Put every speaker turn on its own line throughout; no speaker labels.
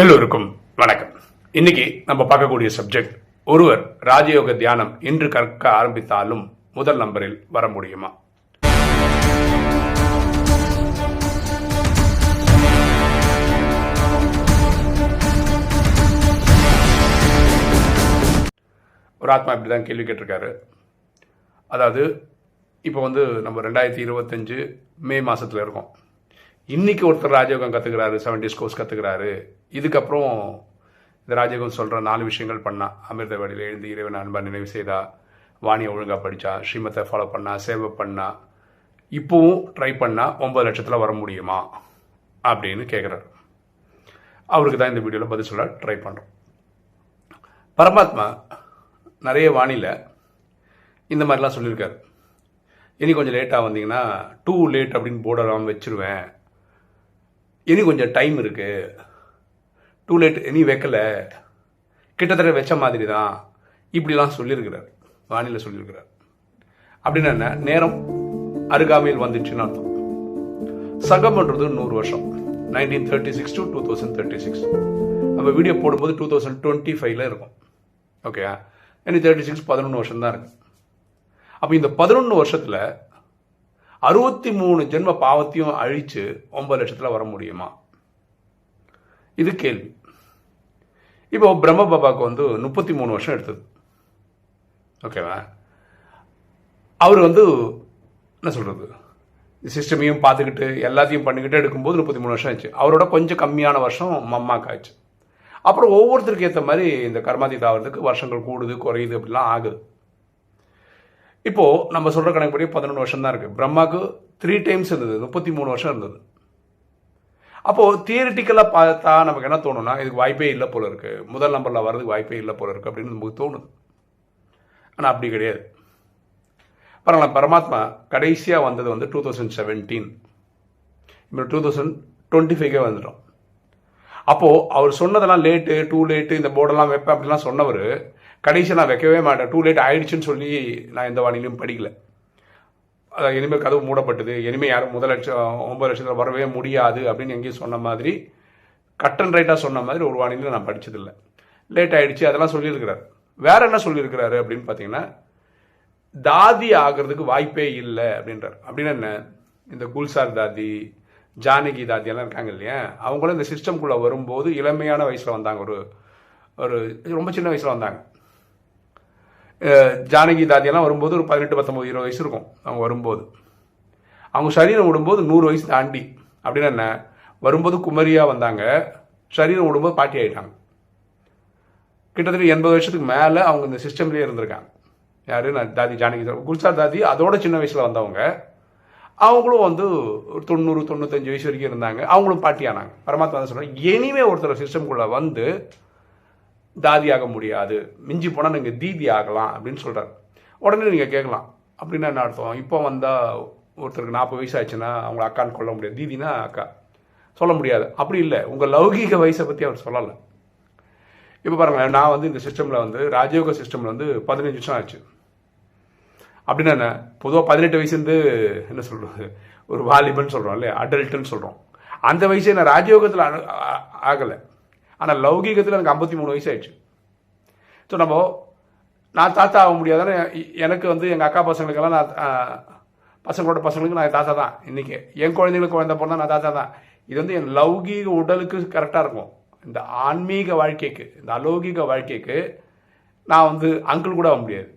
எல்லோருக்கும் வணக்கம். இன்னைக்கு நம்ம பார்க்கக்கூடிய சப்ஜெக்ட் ஒருவர் ராஜயோக தியானம் இன்று கற்க ஆரம்பித்தாலும் முதல் நம்பரில் வர முடியுமா? ஒரு ஆத்மா இப்படி தான் கேள்வி கேட்டிருக்காரு. அதாவது இப்போ வந்து நம்ம ரெண்டாயிரத்தி இருபத்தஞ்சு மே மாதத்தில் இருக்கோம். இன்னைக்கு ஒருத்தர் ராஜயோகம் கற்றுக்கிறாரு செவன்டிஸ் கோர்ஸ் கற்றுக்கிறாரு இதுக்கப்புறம் இந்த ராஜயோகம் சொல்கிற நாலு விஷயங்கள் பண்ணா. அமிர்த வழியில் எழுந்து இறைவன் அன்பா நினைவு செய்தா. வாணியை ஒழுங்காக படித்தா ஸ்ரீமத்தை ஃபாலோ பண்ணா சேவை பண்ணா. இப்போவும் ட்ரை பண்ணா ஒன்பது லட்சத்தில் வர முடியுமா? அப்படின்னு கேட்குறாரு அவருக்கு தான் இந்த வீடியோவில் பதில் சொல்ல ட்ரை பண்ணுறோம் பரமாத்மா நிறைய வாணியில் இந்த மாதிரிலாம் சொல்லியிருக்காரு. இனி கொஞ்சம் லேட்டாக வந்தீங்கன்னா டூ லேட் அப்படின்னு போர்டெல்லாம் வச்சுருவேன். இனி கொஞ்சம் டைம் இருக்குது டூ லேட் இனி வைக்கல. கிட்டத்தட்ட வச்ச மாதிரி தான் இப்படிலாம் சொல்லியிருக்கிறார். வானிலை சொல்லியிருக்கிறார். அப்படின்னு என்ன? நேரம் அருகாமையில் வந்துச்சுன்னு அர்த்தம். சங்கம்ன்றது நூறு வருஷம். Nineteen thirty six to two thousand thirty six நம்ம வீடியோ போடும்போது டூ தௌசண்ட் டுவெண்ட்டி ஃபைவ்ல இருக்கும். ஓகே இனி தேர்ட்டி சிக்ஸ் பதினொன்று வருஷம் தான் இருக்கு. அப்போ இந்த பதினொன்று வருஷத்தில் அறுபத்தி மூணு ஜென்ம பாவத்தையும் அழிச்சு ஒன்பது லட்சத்தில் வர முடியுமா? இது கேள்வி. இப்போ பிரம்ம பாபாவுக்கு வந்து முப்பத்தி மூணு வருஷம் எடுத்தது. ஓகேவா? அவர் வந்து என்ன சொல்கிறது சிஸ்டமையும் பார்த்துக்கிட்டு எல்லாத்தையும் பண்ணிக்கிட்டு எடுக்கும்போது முப்பத்தி மூணு வருஷம் ஆச்சு. அவரோட கொஞ்சம் கம்மியான வருஷம் மம்மாக்கு ஆச்சு. அப்புறம் ஒவ்வொருத்தருக்கு ஏற்ற மாதிரி இந்த கர்மாதி தாவறதுக்கு வருஷங்கள் கூடுது குறையுது அப்படிலாம் ஆகுது. இப்போது நம்ம சொல்கிற கணக்குப்படி பதினொன்று வருஷம் தான் இருக்குது பிரம்மாவுக்கு த்ரீ டைம்ஸ் இருந்தது. முப்பத்தி மூணு வருஷம் இருந்தது. அப்போது தியரிட்டிக்கலாக பார்த்தா நமக்கு என்ன தோணும்னா இதுக்கு வாய்ப்பே இல்லை போல இருக்குது முதல் நம்பரில் வர்றதுக்கு வாய்ப்பே இல்லை போல இருக்குது அப்படின்னு நமக்கு தோணுது. ஆனால் அப்படி கிடையாது. பரவாயில்ல பரமாத்மா கடைசியாக வந்தது வந்து டூ தௌசண்ட் செவன்டீன் இப்போ டூ தௌசண்ட் டுவெண்ட்டி ஃபைவ்க்கே வந்துட்டோம். அப்போது அவர் சொன்னதெல்லாம் லேட்டு டூ லேட்டு இந்த போர்டெல்லாம் வைப்பேன் அப்படிலாம் சொன்னவர் கடைசி நான் வைக்கவே மாட்டேன். டூ லேட் ஆயிடுச்சுன்னு சொல்லி நான் எந்த வானிலையும் படிக்கல. இனிமேல் கதவு மூடப்பட்டது. இனிமேல் யாரும் முதல் லட்சம் ஒம்பது லட்சத்தில் வரவே முடியாது அப்படின்னு எங்கேயும் சொன்ன மாதிரி கட் அண்ட் ரைட்டாக சொன்ன மாதிரி ஒரு வானிலையில் நான் படித்ததில்லை லேட் ஆகிடுச்சு அதெல்லாம் சொல்லியிருக்கிறார். வேற என்ன சொல்லியிருக்கிறாரு அப்படின்னு பார்த்தீங்கன்னா தாதி ஆகிறதுக்கு வாய்ப்பே இல்லை அப்படின்றார். அப்படின்னு என்ன? இந்த குல்சார் தாதி ஜானகி தாதி எல்லாம் இருக்காங்க இல்லையா? அவங்களும் இந்த சிஸ்டம்குள்ளே வரும்போது இளமையான வயசில் வந்தாங்க. ஒரு ஒரு ரொம்ப சின்ன வயசில் வந்தாங்க. ஜானகி தாதியெல்லாம் வரும்போது ஒரு பதினெட்டு பத்தொம்பது இருபது வயசு இருக்கும். அவங்க வரும்போது. அவங்க சரீரம் விடும்போது நூறு வயசு தாண்டி. அப்படின்னு என்ன? வரும்போது குமரியாக வந்தாங்க. சரீரம் விடும்போது பாட்டி ஆயிட்டாங்க. கிட்டத்தட்ட எண்பது வருஷத்துக்கு மேலே அவங்க இந்த சிஸ்டம்லேயே இருந்திருக்காங்க. யார்? நான் தாதி ஜானகி குல்சார் தாதி அதோட சின்ன வயசில் வந்தவங்க. அவங்களும் வந்து ஒரு தொண்ணூறு தொண்ணூத்தஞ்சு வயசு வரைக்கும் இருந்தாங்க. அவங்களும் பாட்டியானாங்க பரமாத்மா தான் சொல்கிறாங்க இனிமே ஒருத்தர் சிஸ்டம்குள்ளே வந்து தாதி ஆக முடியாது. மிஞ்சி போனால் நீங்கள் தீதி ஆகலாம் அப்படின்னு சொல்கிறார் உடனே நீங்கள் கேட்கலாம். அப்படின்னா என்ன அர்த்தம்? இப்போ வந்தால் ஒருத்தருக்கு நாற்பது வயசு ஆச்சுன்னா அவங்கள அக்கான்னு கொள்ள முடியாது. தீதினா அக்கா. சொல்ல முடியாது. அப்படி இல்லை. உங்கள் லௌகீக வயசை பற்றி அவர் சொல்லலை. இப்போ பாருங்களேன் நான் வந்து இந்த சிஸ்டமில் வந்து ராஜயோக சிஸ்டமில் வந்து பதினஞ்சு வருஷம் ஆச்சு. அப்படின்னா என்ன? பொதுவாக பதினெட்டு வயசுலேருந்து என்ன சொல்கிறது ஒரு வாலிபன் சொல்கிறோம் இல்லையா? அடல்ட்டுன்னு சொல்கிறோம் அந்த வயசு நான் ராஜயோகத்தில் ஆகலை. ஆனால் லௌகீகத்தில் எனக்கு ஐம்பத்தி மூணு வயசு ஆயிடுச்சு ஸோ நம்ம நான் தாத்தா ஆக முடியாதுன்னு எனக்கு வந்து எங்கள் அக்கா பசங்களுக்கெல்லாம் நான் பசங்களோட பசங்களுக்கு நான் தாத்தா தான். இன்றைக்கி என் குழந்தைங்களுக்கு குழந்தை பிறந்தா நான் தாத்தா தான். இது வந்து என் லௌகீக உடலுக்கு கரெக்டாக இருக்கும். இந்த ஆன்மீக வாழ்க்கைக்கு இந்த அலௌகிக வாழ்க்கைக்கு நான் வந்து அங்கிள் கூட ஆக முடியாது.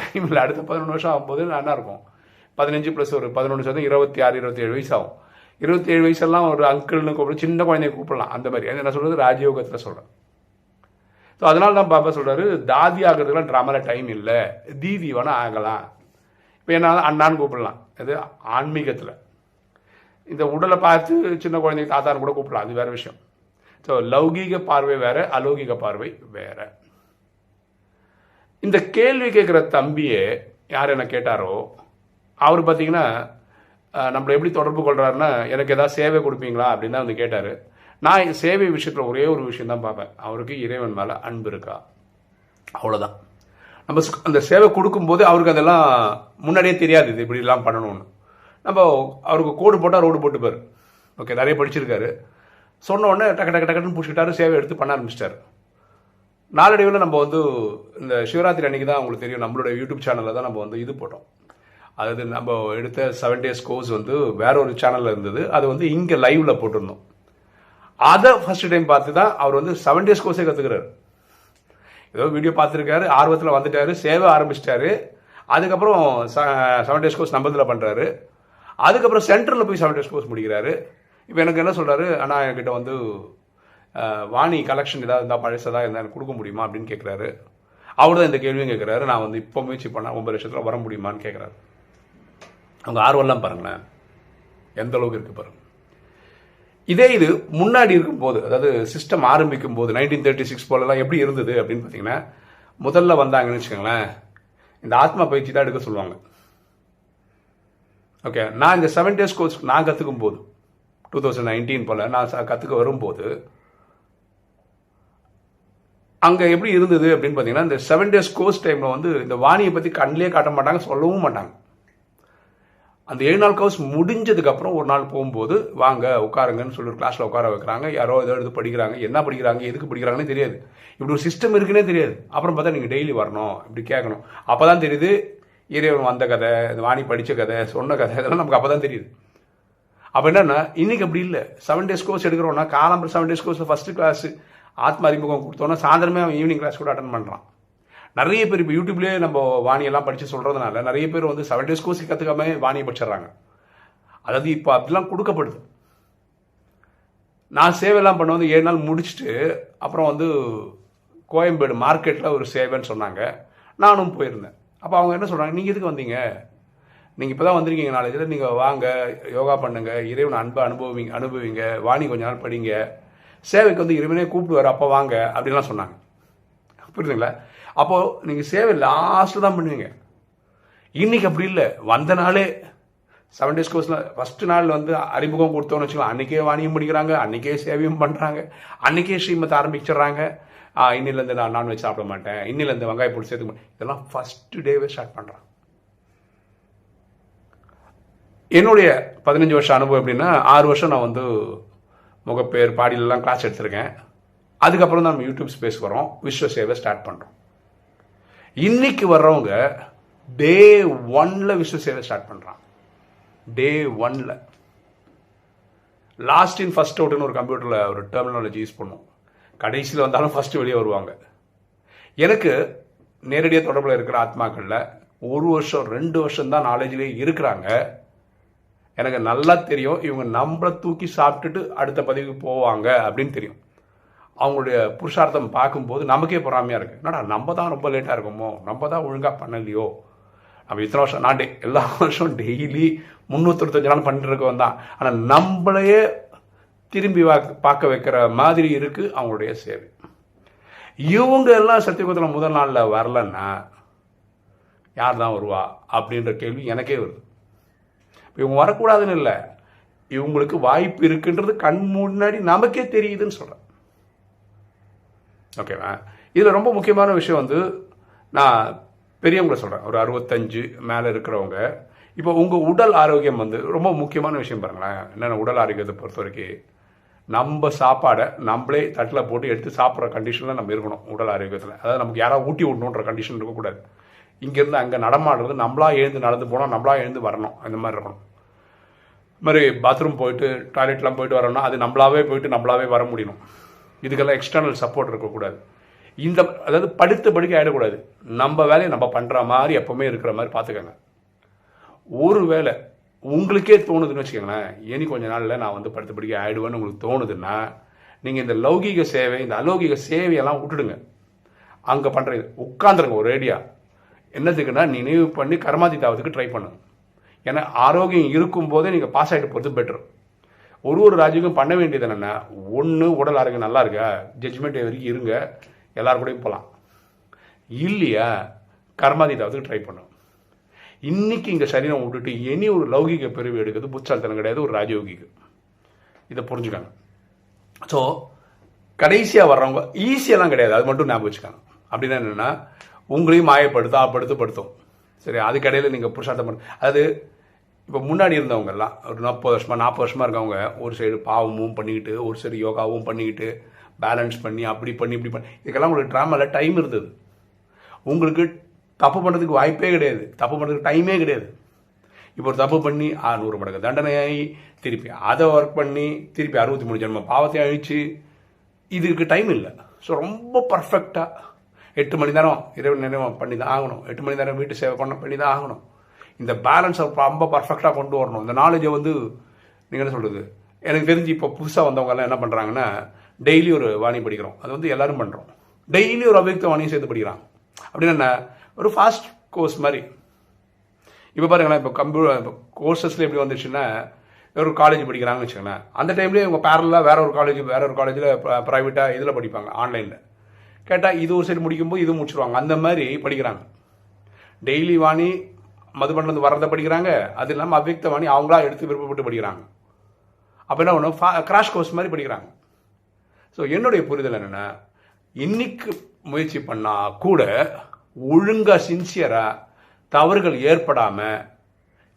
டைமில் அடுத்த பதினொன்று வருஷம் ஆகும்போது நான் என்ன இருக்கும்? பதினஞ்சு ப்ளஸ் ஒரு பதினொன்று சதவீதம் இருபத்தி ஆறு இருபத்தி ஏழு வயசு ஆகும். இருபத்தி ஏழு வயசெல்லாம் ஒரு அங்கிள்னு கூப்பிடும் சின்ன குழந்தைய கூப்பிடலாம். அந்த மாதிரி. அது நான் சொல்கிறது ராஜயோகத்தில் சொல்கிறேன் ஸோ அதனால தான் பாப்பா சொல்கிறாரு தாதி ஆகிறதுக்குலாம் ட்ராமாவில் டைம் இல்லை. தீதி வேணால் ஆகலாம். இப்போ என்ன அண்ணான்னு கூப்பிடலாம். இது ஆன்மீகத்தில். இந்த உடலை பார்த்து சின்ன குழந்தைங்க தாத்தான்னு கூட கூப்பிடலாம். அது வேற விஷயம். ஸோ லௌகீக பார்வை வேறு அலௌகிக பார்வை வேறு. இந்த கேள்வி கேட்குற தம்பியே யார் என்ன கேட்டாரோ அவர் பார்த்தீங்கன்னா நம்மளை எப்படி தொடர்பு கொள்கிறாருன்னா எனக்கு ஏதாவது சேவை கொடுப்பீங்களா? அப்படின்னு தான் வந்து கேட்டார். நான் சேவை விஷயத்தில் ஒரே ஒரு விஷயம் தான் பார்ப்பேன். அவருக்கு இறைவன் மேலே அன்பு இருக்கா? அவ்வளோதான் நம்ம அந்த சேவை கொடுக்கும்போது அவருக்கு அதெல்லாம் முன்னாடியே தெரியாது இது இப்படிலாம் பண்ணணும்னு. நம்ம அவருக்கு கோடு போட்டால் ரோடு போட்டுப்பார் ஓகே நிறைய படிச்சிருக்காரு. சொன்ன உடனே டக்கு டக்கு டக்குன்னு பிடிச்சிக்கிட்டாரு சேவை எடுத்து பண்ண ஆரம்பிச்சிட்டாரு. நாளடைவில் நம்ம வந்து இந்த சிவராத்திரி அன்னைக்கு தான் உங்களுக்கு தெரியும் நம்மளோட யூடியூப் சேனலில் தான் நம்ம வந்து இது போட்டோம். அதாவது நம்ம எடுத்த செவன் டேஸ் கோர்ஸ் வந்து வேற ஒரு சேனலில் இருந்தது. அது வந்து இங்கே லைவ்ல போட்டிருந்தோம். அதை ஃபர்ஸ்ட் டைம் பார்த்து தான் அவர் வந்து செவன் டேஸ் கோர்ஸே கற்றுக்கிறாரு ஏதோ வீடியோ பார்த்துருக்காரு ஆர்வத்தில் வந்துட்டாரு சேவை ஆரம்பிச்சிட்டாரு. அதுக்கப்புறம் செவன் டேஸ் கோர்ஸ் நம்பதில் பண்ணுறாரு அதுக்கப்புறம் சென்டரில் போய் செவன் டேஸ் கோர்ஸ் முடிக்கிறாரு. இப்போ எனக்கு என்ன சொல்கிறாரு அண்ணா என்கிட்ட வந்து வாணி கலெக்ஷன் ஏதாவது இருந்தால் பழசதாக இருந்தால் எனக்கு கொடுக்க முடியுமா அப்படின்னு கேட்குறாரு அவர் தான் இந்த கேள்வியும் கேட்குறாரு நான் வந்து இப்போ முயற்சி பண்ணால் ஒன்பது லட்சத்தில் வர முடியுமான்னு கேட்குறாரு அவங்க ஆர்வம்லாம் பாருங்களேன். எந்த அளவுக்கு இருக்கு பாருங்க. இதே இது முன்னாடி இருக்கும்போது அதாவது சிஸ்டம் ஆரம்பிக்கும் போது நைன்டீன் தேர்ட்டி சிக்ஸ் போலலாம் எப்படி இருந்தது அப்படின்னு பார்த்தீங்கன்னா முதல்ல வந்தாங்கன்னு வச்சுக்கோங்களேன் இந்த ஆத்மா பயிற்சி தான் எடுக்க சொல்லுவாங்க. ஓகே நான் இந்த செவன் டேஸ் கோர்ஸ் நான் கற்றுக்கும் போது டூ தௌசண்ட் நைன்டீன் போல் நான் கற்றுக்க வரும்போது அங்கே எப்படி இருந்தது அப்படின்னு பார்த்தீங்கன்னா இந்த செவன் டேஸ் கோர்ஸ் டைமில் வந்து இந்த வாணியை பற்றி கண்ணிலே காட்ட மாட்டாங்க சொல்லவும் மாட்டாங்க. அந்த ஏழு நாள் கோர்ஸ் முடிஞ்சதுக்கப்புறம் ஒரு நாள் போகும்போது வாங்க உட்காருங்கன்னு சொல்லி ஒரு கிளாஸில் உட்கார வைக்கிறாங்க. யாரோ ஏதோ எடுத்து படிக்கிறாங்க. என்ன படிக்கிறாங்க? எதுக்கு படிக்கிறாங்கன்னு தெரியாது. இப்படி ஒரு சிஸ்டம் இருக்குன்னே தெரியாது. அப்புறம் பார்த்தா நீங்கள் டெய்லி வரணும். இப்படி கேட்கணும். அப்போ தான் தெரியுது இறைவன் வந்த கதை இந்த வாணி படித்த கதை சொன்ன கதை இதெல்லாம் நமக்கு அப்போ தான் தெரியுது. அப்போ என்னன்னா இன்னைக்கு அப்படி இல்லை. செவன் டேஸ் கோர்ஸ் எடுக்கிறோம்னா காலம்பரம் seven days course first class ஆத்ம அறிமுகம் கொடுத்தோன்னா சாயந்தரமே அவன் ஈவினிங் கிளாஸ் கூட அட்டன் பண்ணுறான் நிறைய பேர் இப்போ யூடியூப்லேயே நம்ம வாணியெல்லாம் படித்து சொல்கிறதுனால நிறைய பேர் வந்து செவன் டேஸ் கோர்ஸ் கற்றுக்காம வாணியை படிச்சிடுறாங்க. அதாவது இப்போ அப்படிலாம் கொடுக்கப்படுது. நான் சேவையெல்லாம் பண்ண வந்து ஏழு நாள் முடிச்சுட்டு அப்புறம் வந்து கோயம்பேடு மார்க்கெட்டில் ஒரு சேவைன்னு சொன்னாங்க. நானும் போயிருந்தேன். அப்போ அவங்க என்ன சொல்கிறாங்க நீங்கள் எதுக்கு வந்தீங்க? நீங்கள் இப்போ தான் வந்திருக்கீங்க நாளைக்கு. நீங்கள் வாங்க யோகா பண்ணுங்கள் இறைவன் அன்பை அனுபவிங்க அனுபவிங்க வாணி கொஞ்ச நாள் படிங்க. சேவைக்கு வந்து இறைவனே கூப்பிட்டு வர அப்போ வாங்க அப்படின்லாம் சொன்னாங்க. புரியுதுங்களா? அப்போது நீங்கள் சேவை லாஸ்ட்டில் தான் பண்ணுவீங்க. இன்னைக்கு அப்படி இல்லை. வந்த நாளே செவன் டேஸ் கோர்ஸில் ஃபர்ஸ்ட் நாள் வந்து அறிமுகம் கொடுத்தோன்னு வச்சுக்கலாம் அன்றைக்கே வாணியம் பண்ணிக்கிறாங்க அன்றைக்கே சேவையும் பண்ணுறாங்க அன்றைக்கே ஸ்ரீமத்தை ஆரம்பிச்சிடுறாங்க. இன்னிலேருந்து நான் நான்வெஜ் சாப்பிட மாட்டேன். இன்னிலேருந்து வெங்காய பொடி சேர்த்துக்க மாட்டேன். இதெல்லாம் ஃபஸ்ட்டு டேவே ஸ்டார்ட் பண்ணுறான் என்னுடைய பதினஞ்சு வருஷம் அனுபவம் எப்படின்னா ஆறு வருஷம் நான் வந்து முகப்பேர் பாடியிலலாம் கிளாஸ் எடுத்திருக்கேன். அதுக்கப்புறம் தான் நம்ம யூடியூப் ஸ்பேஸ் வரோம். விஸ்வ சேவை ஸ்டார்ட் பண்ணுறோம் இன்னைக்கு வர்றவங்க டே ஒன்ல விஷ்ணு சேவை ஸ்டார்ட் பண்ணுறான் டே ஒன்ல லாஸ்ட் இன் ஃபர்ஸ்ட் அவுட்னு ஒரு கம்ப்யூட்டரில் ஒரு டெர்மினாலஜி யூஸ் பண்ணுவோம் கடைசியில் வந்தாலும் ஃபர்ஸ்ட் வெளியே வருவாங்க. எனக்கு நேரடியாக தொடர்பில் இருக்கிற ஆத்மாக்களில் ஒரு வருஷம் ரெண்டு வருஷம் தான் நாலேஜ்லேயே இருக்கிறாங்க. எனக்கு நல்லா தெரியும். இவங்க நம்மளை தூக்கி சாப்பிட்டுட்டு அடுத்த பதவிக்கு போவாங்க அப்படின்னு தெரியும். அவங்களுடைய புருஷார்த்தம் பார்க்கும்போது நமக்கே பொறாமையாக இருக்குது என்னடா நம்ம தான் ரொம்ப லேட்டாக இருக்கோமோ? நம்ம தான் ஒழுங்காக பண்ணலையோ? நம்ம இத்தனை வருஷம் நான் டே எல்லா வருஷம் டெய்லி முந்நூற்றி நாள் பண்ணிட்டு இருக்கோம் தான். ஆனால் நம்மளையே திரும்பி பார்க்க வைக்கிற மாதிரி இருக்குது அவங்களுடைய சேவை. இவங்க எல்லாம் சத்தியகுதத்தில் முதல் நாளில் வரலன்னா யார் தான் வருவா? அப்படின்ற கேள்வி எனக்கே வருது. இவங்க வரக்கூடாதுன்னு இல்லை. இவங்களுக்கு வாய்ப்பு இருக்குன்றது கண் முன்னாடி நமக்கே தெரியுதுன்னு சொல்கிறேன் ஓகேவா இதில் ரொம்ப முக்கியமான விஷயம் வந்து நான் பெரியவங்களை சொல்கிறேன் ஒரு அறுபத்தஞ்சு மேலே இருக்கிறவங்க. இப்போ உங்கள் உடல் ஆரோக்கியம் வந்து ரொம்ப முக்கியமான விஷயம் பாருங்களேன். என்னென்ன உடல் ஆரோக்கியத்தை பொறுத்த வரைக்கும் நம்ம சாப்பாடை நம்மளே தட்டில் போட்டு எடுத்து சாப்பிட்ற கண்டிஷனில் நம்ம இருக்கணும் உடல் ஆரோக்கியத்தில். அதாவது நமக்கு யாராவது ஊட்டி விடணுன்ற கண்டிஷன் இருக்கக்கூடாது இங்கேருந்து அங்கே நடமாடுறது நம்மளா எழுந்து நடந்து போனால் நம்மளா எழுந்து வரணும். அந்த மாதிரி இருக்கணும். இது மாதிரி பாத்ரூம் போயிட்டு டாய்லெட்லாம் போயிட்டு வரணும்னா அது நம்மளாவே போயிட்டு நம்மளாவே வர முடியணும். இதுக்கெல்லாம் எக்ஸ்டர்னல் சப்போர்ட் இருக்கக்கூடாது. இந்த அதாவது படுத்த படுக்க ஆகிடக்கூடாது நம்ம வேலையை நம்ம பண்ணுற மாதிரி எப்போவுமே இருக்கிற மாதிரி பார்த்துக்கோங்க. ஒரு வேலை உங்களுக்கே தோணுதுன்னு வச்சுக்கோங்களேன் இனி கொஞ்ச நாளில் நான் வந்து படுத்த படுக்க ஆகிடுவேன்னு உங்களுக்கு தோணுதுன்னா நீங்கள் இந்த லௌகீக சேவை இந்த அலௌகிக சேவையெல்லாம் விட்டுடுங்க. அங்கே பண்ணுறது உட்காந்துருங்க ஒரு ரேடியா என்னதுக்குன்னா நினைவு பண்ணி கர்மாதித்தாவதுக்கு ட்ரை பண்ணுங்க ஏன்னா ஆரோக்கியம் இருக்கும்போதே நீங்கள் பாஸ் ஆகிட்டு போகிறது பெட்டர் ஒரு ஒரு ராஜ்யக்கும் பண்ண வேண்டியது என்னென்னா ஒன்று உடல் ஆரோக்கியம் நல்லா இருக்கா? ஜட்ஜ்மெண்ட் வரைக்கும் இருங்க. எல்லாரும் கூடயும் போகலாம் இல்லையா? கர்மாதித்தாவதுக்கு ட்ரை பண்ணும் இன்னைக்கு இங்கே சரீரம் விட்டுட்டு இனி ஒரு லௌகிக பிரிவு எடுக்கிறது புத்தால்தனம் கிடையாது ஒரு ராஜயோகிக்கு. இதை புரிஞ்சுக்காங்க ஸோ கடைசியாக வர்றவங்க ஈஸியெல்லாம் கிடையாது. அது மட்டும் ஞாபகம் வச்சுக்காங்க அப்படின்னா என்னென்னா உங்களையும் மாயப்படுத்தும் ஆப்படுத்து படுத்தும். சரி அதுக்கடையில் நீங்கள் புருஷார்த்தம் பண்ண அது இப்போ முன்னாடி இருந்தவங்க எல்லாம் ஒரு நாற்பது வருஷமாக நாற்பது வருஷமாக இருக்கவங்க ஒரு சைடு பாவமும் பண்ணிக்கிட்டு ஒரு சைடு யோகாவும் பண்ணிக்கிட்டு பேலன்ஸ் பண்ணி அப்படி பண்ணி இப்படி பண்ணி இதுக்கெல்லாம் உங்களுக்கு ட்ராமாவில் டைம் இருந்தது. உங்களுக்கு தப்பு பண்ணுறதுக்கு வாய்ப்பே கிடையாது. தப்பு பண்ணுறதுக்கு டைமே கிடையாது. இப்போ ஒரு தப்பு பண்ணி ஆ நூறு மடங்கு தண்டனையாகி திருப்பி அதை ஒர்க் பண்ணி திருப்பி அறுபத்தி மூணு ஜென்மம் பாவத்தை அழிச்சு இதுக்கு டைம் இல்லை. ஸோ ரொம்ப பர்ஃபெக்டாக எட்டு மணி நேரம் இரவு நேரம் பண்ணி தான் ஆகணும். எட்டு மணி நேரம் வீட்டு சேவை பண்ண பண்ணி தான் ஆகணும். இந்த பேலன்ஸை ரொம்ப பர்ஃபெக்டாக கொண்டு வரணும். இந்த நாலேஜை வந்து நீங்கள் என்ன சொல்கிறது எனக்கு தெரிஞ்சு இப்போ புதுசாக வந்தவங்கெல்லாம் என்ன பண்ணுறாங்கன்னா டெய்லி ஒரு வாணி படிக்கிறோம். அது வந்து எல்லோரும் பண்ணுறோம் டெய்லி ஒரு அவ்வியக்த வாணியும் சேர்த்து படிக்கிறாங்க அப்படின்னு என்ன? ஒரு ஃபாஸ்ட் கோர்ஸ் மாதிரி. இப்போ பாருங்களேன் இப்போ கம்ப்யூட்டர் இப்போ கோர்சஸில் எப்படி வந்துச்சுன்னா ஒரு காலேஜ் படிக்கிறாங்கன்னு வச்சுக்கோங்களேன். அந்த டைம்லேயே இவங்க பேரலாக வேற ஒரு காலேஜ் வேற ஒரு காலேஜில் ப்ரைவேட்டாக இதில் படிப்பாங்க ஆன்லைனில் கேட்டால் இது ஒரு சைடு முடிக்கும்போது இது முடிச்சுருவாங்க. அந்த மாதிரி படிக்கிறாங்க. டெய்லி வாணி மதுபண்டம் வர்றதை படிக்கிறாங்க. அது இல்லாமல் அவ்வக்தவாணி அவங்களா எடுத்து விருப்பப்பட்டு படிக்கிறாங்க. அப்போ என்ன ஒன்று கிராஷ் கோர்ஸ் மாதிரி படிக்கிறாங்க. ஸோ என்னுடைய புரிதல் என்னென்னா இன்னைக்கு முயற்சி பண்ணால் கூட ஒழுங்காக சின்சியராக தவறுகள் ஏற்படாமல்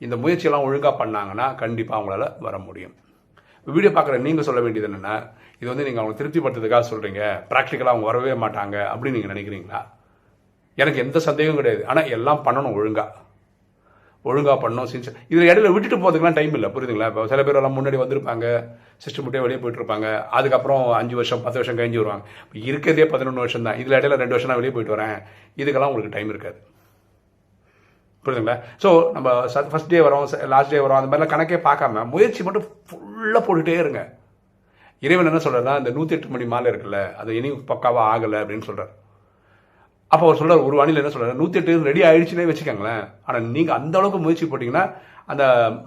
இந்த முயற்சியெல்லாம் ஒழுங்காக பண்ணாங்கன்னா கண்டிப்பாக அவங்களால வர முடியும். வீடியோ பார்க்குற நீங்கள் சொல்ல வேண்டியது என்னென்னா இது வந்து நீங்கள் அவங்க திருப்திப்படுத்துறதுக்காக சொல்கிறீங்க ப்ராக்டிக்கலாக அவங்க வரவே மாட்டாங்க அப்படின்னு நீங்கள் நினைக்கிறீங்களா? எனக்கு எந்த சந்தேகமும் கிடையாது. ஆனால் எல்லாம் பண்ணணும் ஒழுங்காக ஒழுங்காக பண்ணணும் சின்சியர் இதில் இடையில விட்டுட்டு போகிறதுக்குலாம் டைம் இல்லை. புரியுதுங்களா? இப்போ சில பேர் எல்லாம் முன்னாடி வந்திருப்பாங்க சிஸ்டம் விட்டே வெளியே போயிட்டு இருப்பாங்க அதுக்கப்புறம் அஞ்சு வருஷம் பத்து வருஷம் கழிஞ்சு வருவாங்க. இப்போ இருக்கிறதே பதினொன்று வருஷம் தான். இதில் இடையில ரெண்டு வருஷம் நான் வெளியே போயிட்டு வரேன். இதுக்கெல்லாம் உங்களுக்கு டைம் இருக்காது. புரியுதுங்களா? ஸோ நம்ம ஃபஸ்ட் டே வரோம் லாஸ்ட் டே வரோம் அந்த மாதிரிலாம் கணக்கே பார்க்காம முயற்சி மட்டும் ஃபுல்லாக போட்டுகிட்டே இருங்க. இறைவன் என்ன சொல்கிறதா இந்த நூற்றி எட்டு மணி மாலை இருக்குல்ல அது இனி பக்காவாக ஆகலை அப்படின்னு சொல்கிறார் அப்போ அவர் சொல்கிறார் ஒரு வானிலை என்ன சொல்கிறார் நூற்றி எட்டு ரெடி ஆயிடுச்சுனே வச்சுக்கோங்களேன். ஆனால் நீங்கள் அந்த அளவுக்கு முயற்சி போட்டிங்கன்னா அந்த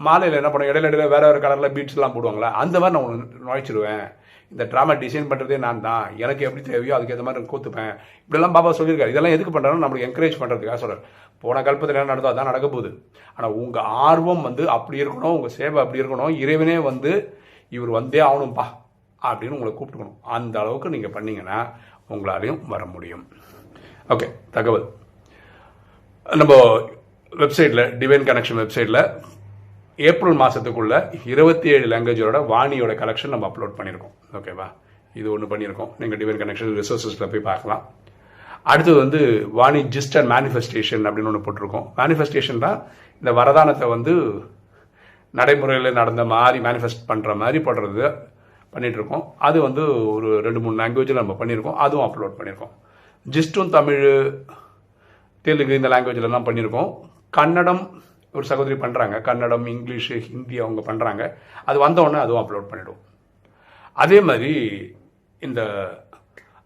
மாலையில் என்ன பண்ணுவோம் இடையில இடையில வேறு வேறு கலரில் பீட்ஸ்லாம் போடுவாங்களா? அந்த மாதிரி நான் ஒன்று நுழைச்சிடுவேன் இந்த ட்ராமா டிசைன் பண்ணுறதே நான் தான். எனக்கு எப்படி தேவையோ அதுக்கேற்ற மாதிரி கோத்துப்பேன். இப்படிலாம் பாபா சொல்லியிருக்காரு. இதெல்லாம் எதுக்கு பண்ணுறாரு நம்மளுக்கு என்கரேஜ் பண்ணுறதுக்காக சொல்கிறார் போன கல்பத்தில் என்ன நடந்தோ அதான் நடக்க போகுது. ஆனால் உங்கள் ஆர்வம் வந்து அப்படி இருக்கணும் உங்கள் சேவை அப்படி இருக்கணும் இறைவனே வந்து இவர் வந்தே ஆகணும்ப்பா அப்படின்னு உங்களை கூப்பிட்டுக்கணும். அந்த அளவுக்கு நீங்கள் பண்ணிங்கன்னா உங்களாலையும் வர முடியும். ஓகே தகவல். நம்ம வெப்சைட்டில் டிவைன் கனெக்ஷன் வெப்சைட்டில் ஏப்ரல் மாதத்துக்குள்ள இருபத்தி ஏழு லாங்குவேஜோட வாணியோட கலெக்ஷன் நம்ம அப்லோட் பண்ணியிருக்கோம் ஓகேவா இது ஒன்று பண்ணியிருக்கோம் நீங்கள் டிவைன் கனெக்ஷன் ரிசோர்ஸஸில் போய் பார்க்கலாம். அடுத்தது வந்து வாணி ஜிஸ்ட் அண்ட் மேனிஃபெஸ்டேஷன் அப்படின்னு ஒன்று போட்டிருக்கோம். மேனிஃபெஸ்டேஷன் தான் இந்த வரதானத்தை வந்து நடைமுறையில் நடந்த மாதிரி மேனிஃபெஸ்ட் பண்ணுற மாதிரி போடுறது பண்ணிகிட்ருக்கோம் அது வந்து ஒரு ரெண்டு மூணு லாங்குவேஜில் நம்ம பண்ணியிருக்கோம் அதுவும் அப்லோட் பண்ணியிருக்கோம் ஜிஸ்டும் தமிழ் தெலுங்கு இந்த லாங்குவேஜ்லலாம் பண்ணியிருக்கோம் கன்னடம் ஒரு சகோதரி பண்ணுறாங்க கன்னடம் இங்கிலீஷு ஹிந்தி அவங்க பண்ணுறாங்க அது வந்தோடனே அதுவும் அப்லோட் பண்ணிவிடுவோம் அதே மாதிரி இந்த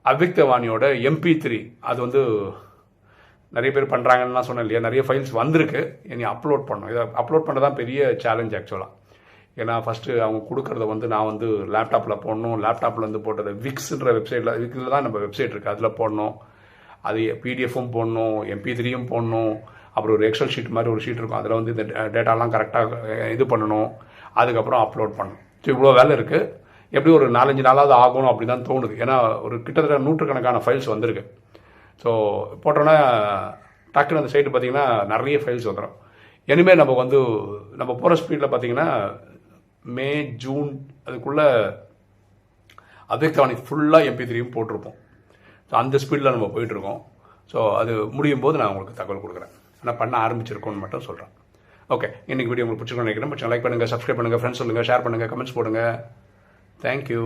அவ்விக்தவாணியோட எம்பி த்ரீ அது வந்து நிறைய பேர் பண்ணுறாங்கன்னு சொன்னேன் இல்லையா? நிறைய ஃபைல்ஸ் வந்திருக்கு. இனி அப்லோட் பண்ணணும். இதை அப்லோட் பண்ண தான் பெரிய சேலஞ்ச் ஆக்சுவலாக ஏன்னா ஃபஸ்ட்டு அவங்க கொடுக்குறத வந்து நான் வந்து லேப்டாப்பில் போடணும். லேப்டாப்பில் வந்து போட்டது விக்ஸுன்ற வெப்சைட்டில் விக்ஸில் தான் நம்ம வெப்சைட் இருக்குது அதில் போடணும். அது பிடிஎஃப்பும் போடணும் எம்பி த்ரீயும் போடணும். அப்புறம் ஒரு எக்ஸல் ஷீட் மாதிரி ஒரு ஷீட் இருக்கும். அதில் வந்து இந்த டேட்டாலாம் கரெக்டாக இது பண்ணணும். அதுக்கப்புறம் அப்லோட் பண்ணணும். ஸோ இவ்வளோ வேலை இருக்குது எப்படி ஒரு நாலஞ்சு நாளாவது ஆகணும் அப்படி தான் தோணுது. ஏன்னா ஒரு கிட்டத்தட்ட நூற்றுக்கணக்கான ஃபைல்ஸ் வந்திருக்கு. ஸோ போட்டோன்னா டக்குன்னு அந்த சைட்டு பார்த்தீங்கன்னா நிறைய ஃபைல்ஸ் வந்துடும் இனிமேல் நம்ம வந்து நம்ம போகிற ஸ்பீடில் பார்த்தீங்கன்னா மே ஜூன் அதுக்குள்ளே அவ்யக்தவாணி ஃபுல்லாக எம்பி த்ரீயும் போட்டிருப்போம். ஸோ அந்த ஸ்பீடில் நம்ம போயிட்டுருக்கோம். ஸோ அது முடியும் போது நான் உங்களுக்கு தகவல் கொடுக்குறேன். ஆனால் பண்ண ஆரம்பிச்சிருக்கோன்னு மட்டும் சொல்கிறேன் ஓகே இன்றைக்கி வீடியோ உங்களுக்கு பிடிச்சிருக்கோம்னு நினைக்கிறேன். லைக் பண்ணுங்கள் சப்ஸ்கிரைப் பண்ணுங்கள் ஃப்ரெண்ட்ஸ் சொல்லுங்கள் ஷேர் பண்ணுங்கள் கமெண்ட்ஸ் போடுங்கள் தேங்க்யூ